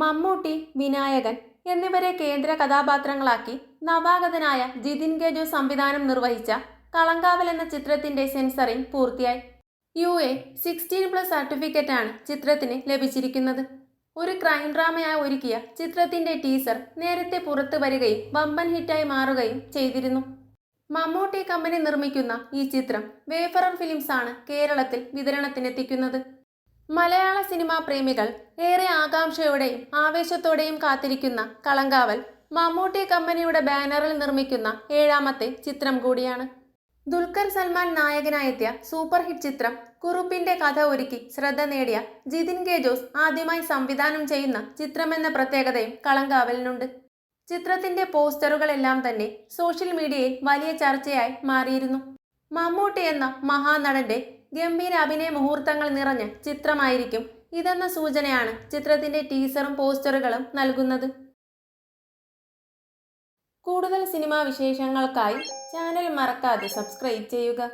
മമ്മൂട്ടി വിനായകൻ എന്നിവരെ കേന്ദ്ര കഥാപാത്രങ്ങളാക്കി നവാഗതനായ ജിതിൻ ഗജു സംവിധാനം നിർവഹിച്ച കളങ്കാവൽ എന്ന ചിത്രത്തിന്റെ സെൻസറിംഗ് പൂർത്തിയായി. യു എ സിക്സ്റ്റീൻ പ്ലസ് സർട്ടിഫിക്കറ്റാണ് ചിത്രത്തിന് ലഭിച്ചിരിക്കുന്നത്. ഒരു ക്രൈം ഡ്രാമയായി ഒരുക്കിയ ചിത്രത്തിന്റെ ടീസർ നേരത്തെ പുറത്തു വരികയും വമ്പൻ ഹിറ്റായി മാറുകയും ചെയ്തിരുന്നു. മമ്മൂട്ടി കമ്പനി നിർമ്മിക്കുന്ന ഈ ചിത്രം വേഫറർ ഫിലിംസ് ആണ് കേരളത്തിൽ വിതരണത്തിനെത്തിക്കുന്നത്. മലയാള സിനിമാ പ്രേമികൾ ഏറെ ആകാംക്ഷയോടെയും ആവേശത്തോടെയും കാത്തിരിക്കുന്ന കളങ്കാവൽ മമ്മൂട്ടി കമ്പനിയുടെ ബാനറിൽ നിർമ്മിക്കുന്ന ഏഴാമത്തെ ചിത്രം കൂടിയാണ്. ദുൽഖർ സൽമാൻ നായകനായെത്തിയ സൂപ്പർ ഹിറ്റ് ചിത്രം കുറുപ്പിന്റെ കഥ ഒരുക്കി ശ്രദ്ധ നേടിയ ജിതിൻ കെ ജോസ് ആദ്യമായി സംവിധാനം ചെയ്യുന്ന ചിത്രമെന്ന പ്രത്യേകതയും കളങ്കാവലിനുണ്ട്. ചിത്രത്തിന്റെ പോസ്റ്ററുകളെല്ലാം തന്നെ സോഷ്യൽ മീഡിയയിൽ വലിയ ചർച്ചയായി മാറിയിരുന്നു. മമ്മൂട്ടി എന്ന മഹാനടന്റെ ഗംഭീര അഭിനയ മുഹൂർത്തങ്ങൾ നിറഞ്ഞ ചിത്രമായിരിക്കും ഇതെന്ന സൂചനയാണ് ചിത്രത്തിന്റെ ടീസറും പോസ്റ്ററുകളും നൽകുന്നത്. കൂടുതൽ സിനിമാ വിശേഷങ്ങൾക്കായി ചാനൽ മറക്കാതെ സബ്സ്ക്രൈബ് ചെയ്യുക.